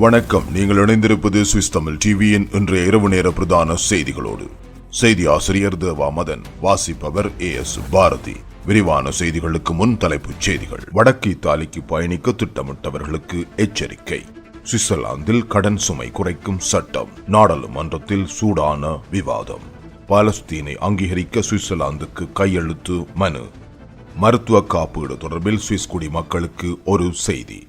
வணக்கம். நீங்கள் இணைந்திருப்பது சுவிஸ் தமிழ் டிவியின் இன்றைய இரவு நேர பிரதான செய்திகளோடு. செய்தி ஆசிரியர் தேவா மதன் வாசிப்பவர் ஏ எஸ் பாரதி. விரிவான செய்திகளுக்கு முன் தலைப்புச் செய்திகள். வடக்கு இத்தாலிக்கு பயணிக்க திட்டமிட்டவர்களுக்கு எச்சரிக்கை. சுவிட்சர்லாந்தில் கடன் சுமை குறைக்கும் சட்டம். நாடாளுமன்றத்தில் சூடான விவாதம். பாலஸ்தீனை அங்கீகரிக்க சுவிட்சர்லாந்துக்கு கையெழுத்து மனு. மருத்துவ காப்பீடு தொடர்பில் சுவிஸ் குடிமக்களுக்கு ஒரு செய்தி.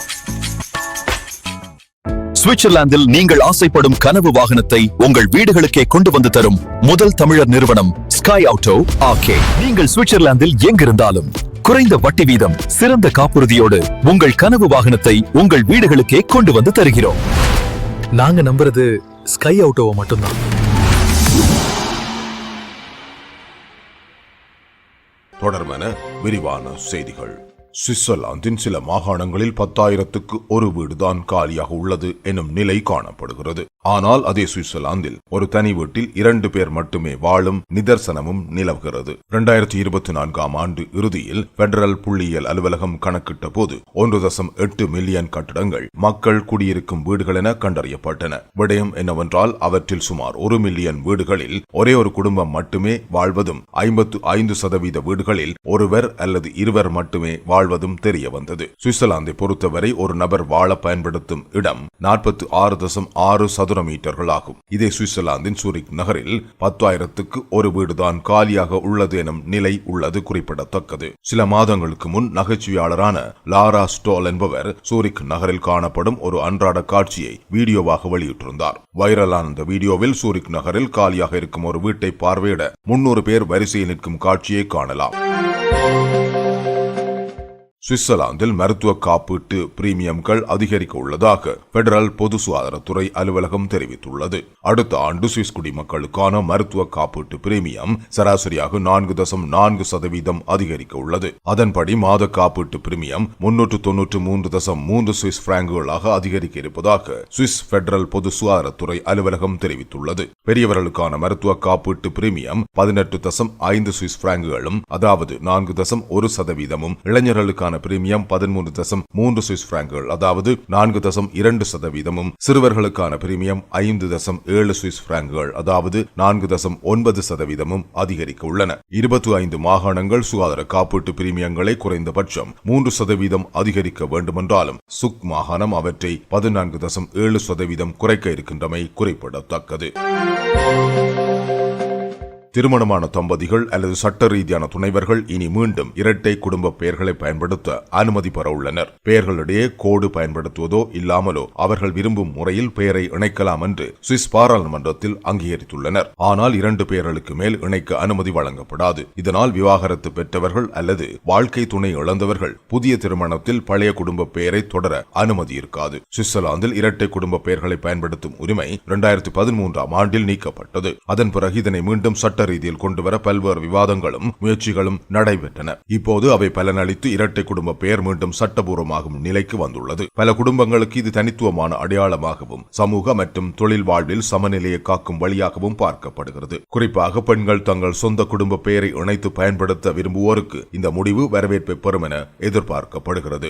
சுவிட்சர்லாந்தில் நீங்கள் ஆசைப்படும் கனவு வாகனத்தை உங்கள் வீடுகளுக்கே கொண்டு வந்து தரும் முதல் தமிழர் நிறுவனம் ஸ்கை ஆட்டோ ஆர்கே நீங்கள் சுவிட்சர்லாந்தில் எங்கிருந்தாலும் குறைந்த வட்டி வீதம் சிறந்த காப்புறுதியோடு உங்கள் கனவு வாகனத்தை உங்கள் வீடுகளுக்கே கொண்டு வந்து தருகிறோம். நாங்க நம்புறது ஸ்கை ஆட்டோவை மட்டும்தான். தொடர்பென விரிவான செய்திகள். சுவிட்சர்லாந்தின் சில மாகாணங்களில் பத்தாயிரத்துக்கு ஒரு வீடுதான் காலியாக உள்ளது எனும் நிலை காணப்படுகிறது. ஆனால் அதே சுவிட்சர்லாந்தில் ஒரு தனி வீட்டில் இரண்டு பேர் மட்டுமே வாழும் நிதர்சனமும் நிலவுகிறது. இரண்டாயிரத்தி இருபத்தி நான்காம் ஆண்டு இறுதியில் பெடரல் புள்ளியியல் அலுவலகம் கணக்கிட்ட போது ஒன்று தசம் எட்டு மில்லியன் கட்டடங்கள் மக்கள் குடியிருக்கும் வீடுகள் என கண்டறியப்பட்டன. விடயம் என்னவென்றால் அவற்றில் சுமார் ஒரு மில்லியன் வீடுகளில் ஒரே ஒரு குடும்பம் மட்டுமே வாழ்வதும் ஐம்பத்து ஐந்து சதவீத வீடுகளில் ஒருவர் அல்லது இருவர் மட்டுமே வாழ் வாழ்வதும் தெரிய வந்தது. சுவிட்சர்லாந்தை பொறுத்தவரை ஒரு நபர் வாழ பயன்படுத்தும் இடம் நாற்பத்தி ஆறு தசம் ஆறு சதுர மீட்டர்கள் ஆகும். இதே சுவிட்சர்லாந்தின் சூரிக் நகரில் பத்தாயிரத்துக்கு ஒரு வீடுதான் காலியாக உள்ளது எனும் நிலை உள்ளது குறிப்பிடத்தக்கது. சில மாதங்களுக்கு முன் நகைச்சுவையாளரான லாரா ஸ்டோல் என்பவர் சூரிக் நகரில் காணப்படும் ஒரு அன்றாட காட்சியை வீடியோவாக வெளியிட்டிருந்தார். வைரலான இந்த வீடியோவில் சூரிக் நகரில் காலியாக இருக்கும் ஒரு வீட்டை பார்வையிட முன்னூறு பேர் வரிசையில் நிற்கும் காட்சியை காணலாம். சுவிட்சர்லாந்தில் மருத்துவ காப்பீட்டு பிரீமியம்கள் அதிகரிக்க உள்ளதாக பெடரல் பொது சுகாதாரத்துறை அலுவலகம் தெரிவித்துள்ளது. அடுத்த ஆண்டு சுவிஸ் குடிமக்களுக்கான மருத்துவ காப்பீட்டு பிரீமியம் சராசரியாக நான்கு தசம் நான்கு சதவீதம் அதிகரிக்க உள்ளது. அதன்படி மாத காப்பீட்டு பிரீமியம் முன்னூற்று தொன்னூற்று மூன்று தசம் மூன்று சுவிஸ் பிராங்குகளாக அதிகரிக்க இருப்பதாக சுவிஸ் பெடரல் பொது சுகாதாரத்துறை அலுவலகம் தெரிவித்துள்ளது. பெரியவர்களுக்கான மருத்துவ காப்பீட்டு பிரீமியம் பதினெட்டு தசம் ஐந்து சுவிஸ் பிராங்குகளும் அதாவது நான்கு தசம் ஒரு சதவீதமும் இளைஞர்களுக்கான பிரீமியம் பதிமூன்று தசம் மூன்று சுவிஸ் பிராங்குகள் அதாவது நான்கு தசம் இரண்டு சதவீதமும். சிறுவர்களுக்கான பிரீமியம் ஐந்து தசம் ஏழு சுவிஸ் பிராங்குகள் அதாவது நான்கு தசம் ஒன்பது சதவீதமும் அதிகரிக்க உள்ளன. இருபத்தி ஐந்து மாகாணங்கள் சுகாதார காப்பீட்டு பிரீமியங்களை குறைந்தபட்சம் மூன்று சதவீதம் அதிகரிக்க வேண்டுமென்றாலும் சுக் மாகாணம் அவற்றை பதினான்கு தசம் ஏழு சதவீதம் குறைக்க இருக்கின்றமை குறிப்பிடத்தக்கது. திருமணமான தம்பதிகள் அல்லது சட்ட ரீதியான துணைவர்கள் இனி மீண்டும் இரட்டை குடும்ப பெயர்களை பயன்படுத்த அனுமதி பெற உள்ளனர் பெயர்களிடையே கோடு பயன்படுத்துவதோ இல்லாமலோ அவர்கள் விரும்பும் முறையில் பெயரை இணைக்கலாம் என்று சுவிஸ் பாராளுமன்றத்தில் அங்கீகரித்துள்ளனர். ஆனால் இரண்டு பெயர்களுக்கு மேல் இணைக்க அனுமதி வழங்கப்படாது. இதனால் விவாகரத்து பெற்றவர்கள் அல்லது வாழ்க்கை துணை இழந்தவர்கள் புதிய திருமணத்தில் பழைய குடும்ப பெயரை தொடர அனுமதி இருக்காது. சுவிட்சர்லாந்தில் இரட்டை குடும்ப பெயர்களை பயன்படுத்தும் உரிமை இரண்டாயிரத்தி பதிமூன்றாம் ஆண்டில் நீக்கப்பட்டது. அதன் பிறகு இதனை மீண்டும் சட்ட ரீதியில் கொண்டுவர பல்வேறு விவாதங்களும் முயற்சிகளும் நடைபெற்றன. இப்போது அவை பலனளித்து இரட்டை குடும்ப பெயர் மீண்டும் சட்டபூர்வமாகும் நிலைக்கு வந்துள்ளது. பல குடும்பங்களுக்கு இது தனித்துவமான அடையாளமாகவும் சமூக மற்றும் தொழில் வாழ்வில் சமநிலையை காக்கும் வழியாகவும் பார்க்கப்படுகிறது. குறிப்பாக பெண்கள் தங்கள் சொந்த குடும்ப பெயரை இணைத்து பயன்படுத்த விரும்புவோருக்கு இந்த முடிவு வரவேற்பை பெறும் என எதிர்பார்க்கப்படுகிறது.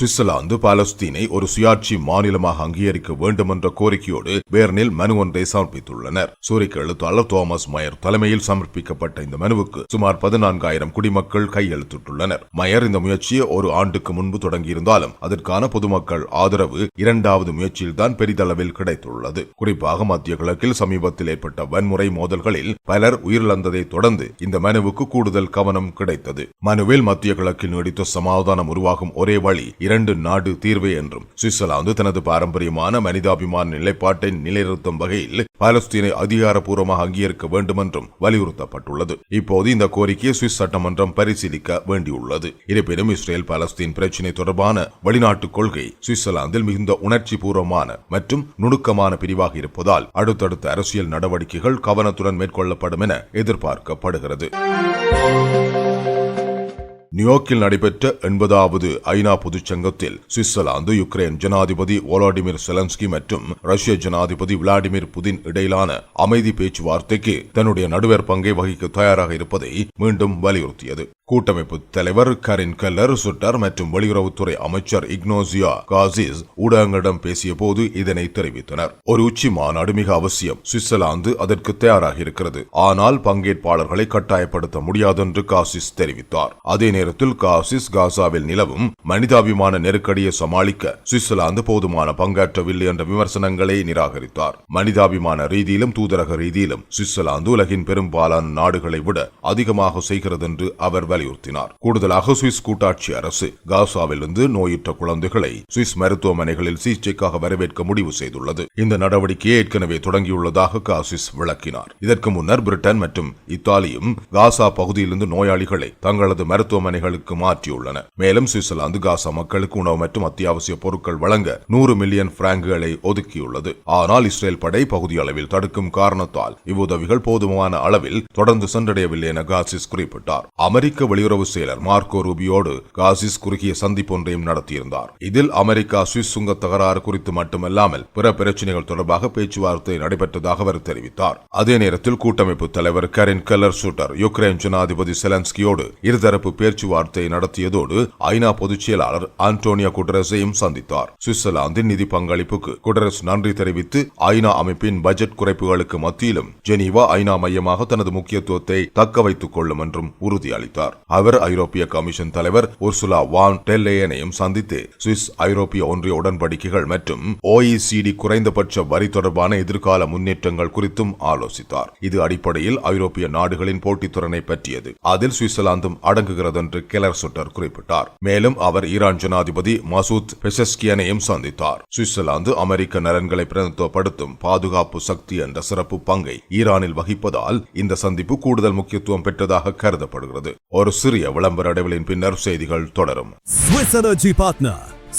சுவிட்சர்லாந்து பாலஸ்தீனை ஒரு சுயாட்சி மாநிலமாக அங்கீகரிக்க வேண்டும் என்ற கோரிக்கையோடு பேர்னில் மனு ஒன்றை சமர்ப்பித்துள்ளனர். சூரிக் எழுத்தாளர் தோமஸ் மயர் தலைமையில் சமர்ப்பிக்கப்பட்ட இந்த மனுவுக்கு சுமார் பதினான்காயிரம் குடிமக்கள் கையெழுத்திட்டுள்ளனர். மயர் இந்த முயற்சியை ஒரு ஆண்டுக்கு முன்பு தொடங்கியிருந்தாலும் அதற்கான பொதுமக்கள் ஆதரவு இரண்டாவது முயற்சியில்தான் பெரிதளவில் கிடைத்துள்ளது. குறிப்பாக மத்திய கிழக்கில் சமீபத்தில் ஏற்பட்ட வன்முறை மோதல்களில் பலர் உயிரிழந்ததை தொடர்ந்து இந்த மனுவுக்கு கூடுதல் கவனம் கிடைத்தது. மனுவில் மத்திய கிழக்கில் நீடித்த சமாதானம் உருவாகும் ஒரே வழி இரண்டு நாடு தீர்வு என்றும். சுவிட்சர்லாந்து தனது பாரம்பரியமான மனிதாபிமான நிலைப்பாட்டை நிலைநிறுத்தும் வகையில் பாலஸ்தீனை அதிகாரப்பூர்வமாக அங்கீகரிக்க வேண்டும் என்றும் வலியுறுத்தப்பட்டுள்ளது. இப்போது இந்த கோரிக்கையை சுவிஸ் சட்டமன்றம் பரிசீலிக்க வேண்டியுள்ளது. இருப்பினும் இஸ்ரேல் பாலஸ்தீன் பிரச்சினை தொடர்பான வெளிநாட்டு கொள்கை சுவிட்சர்லாந்தில் மிகுந்த உணர்ச்சி பூர்வமான மற்றும் நுணுக்கமான பிரிவாக இருப்பதால் அடுத்தடுத்த அரசியல் நடவடிக்கைகள் கவனத்துடன் மேற்கொள்ளப்படும் என எதிர்பார்க்கப்படுகிறது. நியூயார்க்கில் நடைபெற்ற எண்பதாவது ஐநா பொதுச்சங்கத்தில் சுவிட்சர்லாந்து யுக்ரைன் ஜனாதிபதி வோலாடிமிர் செலன்ஸ்கி மற்றும் ரஷ்ய ஜனாதிபதி விளாடிமிர் புதின் இடையிலான அமைதி பேச்சுவார்த்தைக்கு தன்னுடைய நடுவர் பங்கை வகிக்க தயாராக இருப்பதை மீண்டும் வலியுறுத்தியது. கூட்டமைப்பு தலைவர் கரின் கல்லர் சுட்டர் மற்றும் வெளியுறவுத்துறை அமைச்சர் இக்னோசியா காசிஸ் ஊடகங்களிடம் பேசிய போது இதனை தெரிவித்தனர். ஒரு உச்சி மாநாடு மிக அவசியம். சுவிட்சர்லாந்து அதற்கு தயாராக இருக்கிறது. ஆனால் பங்கேற்பாளர்களை கட்டாயப்படுத்த முடியாது என்று காசிஸ் தெரிவித்தார். அதே நேரத்தில் காசிஸ் காசாவில் நிலவும் மனிதாபிமான நெருக்கடியை சமாளிக்க சுவிட்சர்லாந்து போதுமான பங்காற்றவில்லை என்ற விமர்சனங்களை நிராகரித்தார். மனிதாபிமான ரீதியிலும் தூதரக ரீதியிலும் சுவிட்சர்லாந்து உலகின் பெரும்பாலான நாடுகளை விட அதிகமாக செய்கிறது என்று அவர் வலியுறுத்தினார். கூடுதலாக சுவிஸ் கூட்டாட்சி அரசு காசாவிலிருந்து நோயுற்ற குழந்தைகளை சுவிஸ் மருத்துவமனைகளில் சிகிச்சைக்காக வரவேற்க முடிவு செய்துள்ளது. இந்த நடவடிக்கையை ஏற்கனவே தொடங்கியுள்ளதாக காசிஸ் விளக்கினார். இதற்கு முன்னர் பிரிட்டன் மற்றும் இத்தாலியும் காசா பகுதியிலிருந்து நோயாளிகளை தங்களது மருத்துவமனைகளுக்கு மாற்றியுள்ளன. மேலும் சுவிட்சர்லாந்து காசா மக்களுக்கு உணவு மற்றும் அத்தியாவசிய பொருட்கள் வழங்க நூறு மில்லியன் பிராங்குகளை ஒதுக்கியுள்ளது. ஆனால் இஸ்ரேல் படை பகுதி அளவில் தடுக்கும் காரணத்தால் இவ்வுதவிகள் போதுமான அளவில் தொடர்ந்து சென்றடையவில்லை என காசிஸ் குறிப்பிட்டார். அமெரிக்க வெளியுறவு செயலர் மார்க்கோ ரூபியோடு காசிஸ் குறுகிய சந்திப்பு ஒன்றையும் நடத்தியிருந்தார். இதில் அமெரிக்கா சுவிஸ் சுங்க தகராறு குறித்து மட்டுமல்லாமல் பிற பிரச்சனைகள் தொடர்பாக பேச்சுவார்த்தை நடைபெற்றதாக அவர் தெரிவித்தார். அதே நேரத்தில் கூட்டமைப்பு தலைவர் கரின் கெல்லர் சூட்டர் யுக்ரைன் ஜனாதிபதி செலன்ஸ்கியோடு இருதரப்பு பேச்சுவார்த்தை நடத்தியதோடு ஐநா பொதுச் செயலாளர் ஆண்டோனியா குட்ரஸையும் சந்தித்தார். சுவிட்சர்லாந்தின் நிதி பங்களிப்புக்கு குட்ரஸ் நன்றி தெரிவித்து ஐநா அமைப்பின் பட்ஜெட் குறைப்புகளுக்கு மத்தியிலும் ஜெனீவா ஐநா மையமாக தனது முக்கியத்துவத்தை தக்க வைத்துக் கொள்ளும் என்றும் உறுதியளித்தார். அவர் ஐரோப்பிய கமிஷன் தலைவர் உர்சுலா வான் டெல்லேயனையும் சந்தித்து சுவிஸ் ஐரோப்பிய ஒன்றிய உடன்படிக்கைகள் மற்றும் ஓஇசிடி குறைந்தபட்ச வரி தொடர்பான எதிர்கால முன்னேற்றங்கள் குறித்தும் ஆலோசித்தார். இது அடிப்படையில் ஐரோப்பிய நாடுகளின் போட்டித்திறனை பற்றியது. அதில் சுவிட்சர்லாந்தும் அடங்குகிறது என்று கெலர் சுட்டர் குறிப்பிட்டார். மேலும் அவர் ஈரான் ஜனாதிபதி மசூத் பெசஸ்கியனையும் சந்தித்தார். சுவிட்சர்லாந்து அமெரிக்க நலன்களை பிரதிநிதித்துவப்படுத்தும் பாதுகாப்பு சக்தி என்ற சிறப்பு பங்கை ஈரானில் வகிப்பதால் இந்த சந்திப்பு கூடுதல் முக்கியத்துவம் பெற்றதாக கருதப்படுகிறது. ஒரு சிறிய விளம்பர இடைவெளியின் பின்னர் செய்திகள் தொடரும். ஸ்விஸ் எனர்ஜி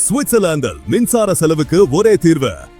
சுவிட்சர்லாந்தில் மின்சார செலவுக்கு ஒரே தீர்வு.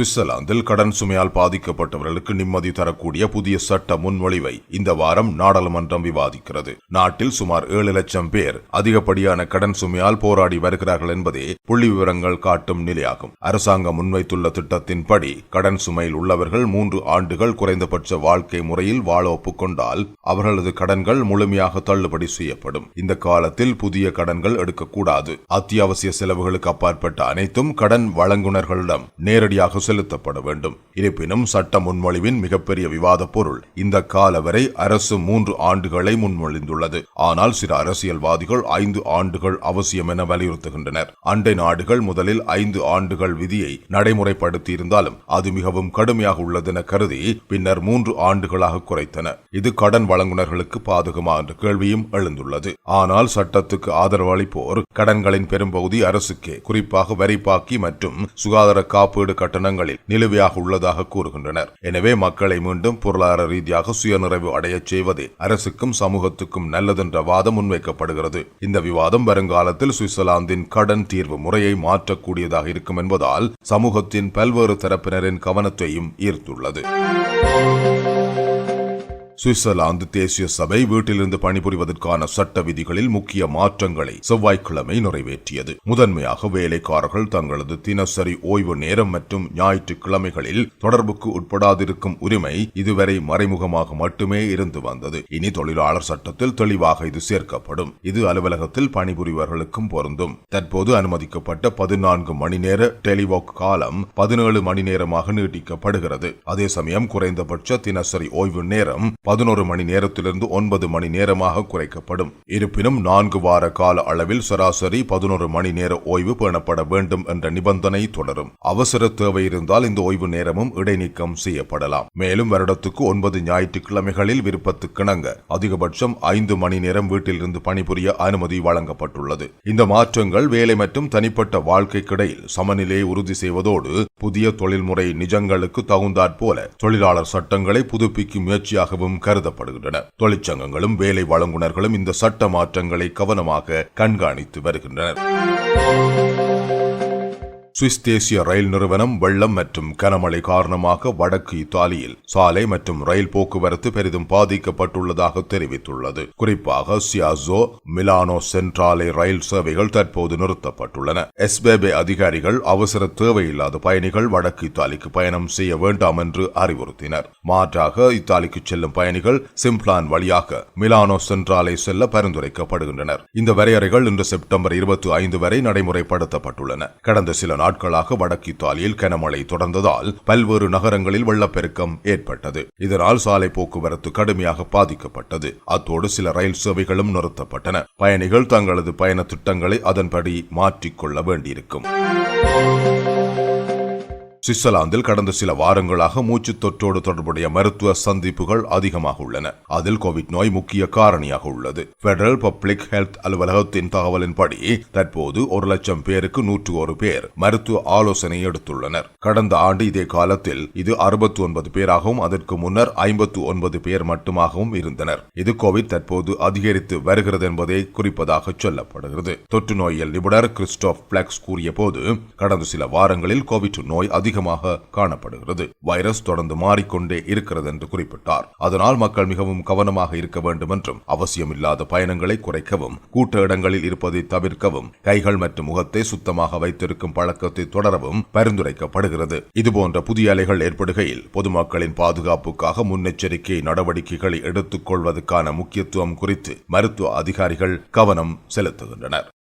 சுவிட்சர்லாந்தில் கடன் சுமையால் பாதிக்கப்பட்டவர்களுக்கு நிம்மதி தரக்கூடிய புதிய சட்ட முன்மொழிவை இந்த வாரம் நாடாளுமன்றம் விவாதிக்கிறது. நாட்டில் சுமார் ஏழு லட்சம் பேர் அதிகப்படியான கடன் சுமையால் போராடி வருகிறார்கள் என்பதே புள்ளி விவரங்கள் காட்டும் நிலையாகும். அரசாங்கம் முன்வைத்துள்ள திட்டத்தின்படி கடன் சுமையில் உள்ளவர்கள் மூன்று ஆண்டுகள் குறைந்தபட்ச வாழ்க்கை முறையில் வாழ ஒப்புக்கொண்டால் அவர்களது கடன்கள் முழுமையாக தள்ளுபடி செய்யப்படும். இந்த காலத்தில் புதிய கடன்கள் எடுக்கக்கூடாது. அத்தியாவசிய செலவுகளுக்கு அப்பாற்பட்ட அனைத்தும் கடன் வழங்குனர்களிடம் நேரடியாக செலுத்தப்பட வேண்டும். இருப்பினும் சட்ட முன்மொழிவின் மிகப்பெரிய விவாத பொருள் இந்த கால வரை அரசு மூன்று ஆண்டுகளை முன்மொழிந்துள்ளது. ஆனால் சில அரசியல்வாதிகள் ஐந்து ஆண்டுகள் அவசியம் என வலியுறுத்துகின்றனர். அண்டை நாடுகள் முதலில் ஐந்து ஆண்டுகள் விதியை நடைமுறைப்படுத்தியிருந்தாலும் அது மிகவும் கடுமையாக உள்ளதென கருதி பின்னர் மூன்று ஆண்டுகளாக குறைத்தன. இது கடன் வழங்குனர்களுக்கு பாதகமா என்ற கேள்வியும் எழுந்துள்ளது. ஆனால் சட்டத்துக்கு ஆதரவு அளிப்போர் கடன்களின் பெரும்பகுதி அரசுக்கே குறிப்பாக வரிப்பாக்கி மற்றும் சுகாதார காப்பீடு கட்டணங்களில் நிலுவையாக உள்ளதாக கூறுகின்றனர். எனவே மக்களை மீண்டும் பொருளாதார ரீதியாக சுயநிறைவு அடையச் செய்வதே அரசுக்கும் சமூகத்துக்கும் நல்லதென்ற வாதம் முன்வைக்கப்படுகிறது. இந்த விவாதம் வருங்காலத்தில் சுவிட்சர்லாந்தின் கடன் தீர்வு முறையை மாற்றக்கூடியதாக இருக்கும் என்பதால் சமூகத்தின் பல்வேறு தரப்பினரின் கவனத்தையும் ஈர்த்துள்ளது. சுவிட்சர்லாந்து தேசிய சபை வீட்டிலிருந்து பணிபுரிவதற்கான சட்ட விதிகளில் முக்கிய மாற்றங்களை செவ்வாய்க்கிழமை நிறைவேற்றியது. முதன்மையாக வேலைக்காரர்கள் தங்களது தினசரி ஓய்வு நேரம் மற்றும் ஞாயிற்றுக்கிழமைகளில் தொடர்புக்கு உட்படாதிருக்கும் உரிமை இதுவரை மறைமுகமாக மட்டுமே இருந்து வந்தது. இனி தொழிலாளர் சட்டத்தில் தெளிவாக இது சேர்க்கப்படும். இது அலுவலகத்தில் பணிபுரிவர்களுக்கும் பொருந்தும். தற்போது அனுமதிக்கப்பட்ட பதினான்கு மணி நேர டெலிவாக் காலம் பதினேழு மணி நேரமாக நீட்டிக்கப்படுகிறது. அதே சமயம் குறைந்தபட்ச தினசரி ஓய்வு நேரம் பதினோரு மணி நேரத்திலிருந்து ஒன்பது மணி நேரமாக குறைக்கப்படும். இருப்பினும் நான்கு வார கால அளவில் சராசரி பதினோரு மணி நேர ஓய்வு பேணப்பட வேண்டும் என்ற நிபந்தனை தொடரும். அவசர தேவை இருந்தால் இந்த ஓய்வு நேரமும் இடைநீக்கம் செய்யப்படலாம். மேலும் வருடத்துக்கு ஒன்பது ஞாயிற்றுக்கிழமைகளில் விருப்பத்துக்கிணங்க அதிகபட்சம் ஐந்து மணி நேரம் வீட்டிலிருந்து பணிபுரிய அனுமதி வழங்கப்பட்டுள்ளது. இந்த மாற்றங்கள் வேலை மற்றும் தனிப்பட்ட வாழ்க்கைக்கிடையில் சமநிலையை உறுதி செய்வதோடு புதிய தொழில்முறை நிஜங்களுக்கு தகுந்தாற்போல தொழிலாளர் சட்டங்களை புதுப்பிக்கும் முயற்சியாகவும் கருதப்படுகின்றன. தொழிற்சங்கங்களும் வேலை வழங்குனர்களும் இந்த சட்ட மாற்றங்களை கவனமாக கண்காணித்து வருகின்றனர். சுவிஸ் தேசிய ரயில் நிறுவனம் வெள்ளம் மற்றும் கனமழை காரணமாக வடக்கு இத்தாலியில் சாலை மற்றும் ரயில் போக்குவரத்து பெரிதும் பாதிக்கப்பட்டுள்ளதாக தெரிவித்துள்ளது. குறிப்பாக சியாசோ மிலானோ சென்ட்ராலே ரயில் சேவைகள் தற்போது நிறுத்தப்பட்டுள்ளன. எஸ்பேபே அதிகாரிகள் அவசர தேவையில்லாத பயணிகள் வடக்கு இத்தாலிக்கு பயணம் செய்ய வேண்டாம் என்று அறிவுறுத்தினர். மாற்றாக இத்தாலிக்கு செல்லும் பயணிகள் சிம்ப்ளான் வழியாக மிலானோ சென்ட்ராலை செல்ல பரிந்துரைக்கப்படுகின்றனர். இந்த வரையறைகள் இன்று செப்டம்பர் இருபத்தி ஐந்து வரை நடைமுறைப்படுத்தப்பட்டுள்ளன. கடந்த சில நாட்களாக வடக்கு இத்தாலியில் கனமழை தொடர்ந்ததால் பல்வேறு நகரங்களில் வெள்ளப்பெருக்கம் ஏற்பட்டது. இதனால் சாலை போக்குவரத்து கடுமையாக பாதிக்கப்பட்டது. அத்தோடு சில ரயில் சேவைகளும் நிறுத்தப்பட்டன. பயணிகள் தங்களது பயண திட்டங்களை அதன்படி மாற்றிக்கொள்ள வேண்டியிருக்கும். சுவிட்சர்லாந்தில் கடந்த சில வாரங்களாக மூச்சு தொற்றோடு தொடர்புடைய மருத்துவ சந்திப்புகள் அதிகமாக உள்ளன. அதில் கோவிட் நோய் முக்கிய காரணியாக உள்ளது. பெடரல் பப்ளிக் ஹெல்த் அலுவலகத்தின் தகவலின்படி தற்போது ஒரு லட்சம் பேருக்கு நூற்று ஒரு பேர் மருத்துவ ஆலோசனை எடுத்துள்ளனர். கடந்த ஆண்டு இதே காலத்தில் இது அறுபத்தி ஒன்பது பேராகவும் அதற்கு முன்னர் ஐம்பத்து ஒன்பது பேர் மட்டுமாகவும் இருந்தனர். இது கோவிட் தற்போது அதிகரித்து வருகிறது என்பதை குறிப்பதாக சொல்லப்படுகிறது. தொற்று நோயியல் நிபுணர் கிறிஸ்டோப் பிளக்ஸ் கூறிய போது கடந்த சில வாரங்களில் கோவிட் நோய் அதிகமாக காணப்படுகிறது. வைரஸ் தொடர்ந்து மாறிக்கொண்டே இருக்கிறது என்று குறிப்பிட்டார். அதனால் மக்கள் மிகவும் கவனமாக இருக்க வேண்டும் என்றும் அவசியமில்லாத பயணங்களை குறைக்கவும் கூட்ட இடங்களில் இருப்பதை தவிர்க்கவும் கைகள் மற்றும் முகத்தை சுத்தமாக வைத்திருக்கும் பழக்கத்தை தொடரவும் பரிந்துரைக்கப்படுகிறது. இதுபோன்ற புதிய அலைகள் ஏற்படுகையில் பொதுமக்களின் பாதுகாப்புக்காக முன்னெச்சரிக்கை நடவடிக்கைகளை எடுத்துக் கொள்வதற்கான முக்கியத்துவம் குறித்து மருத்துவ அதிகாரிகள் கவனம் செலுத்துகின்றனர்.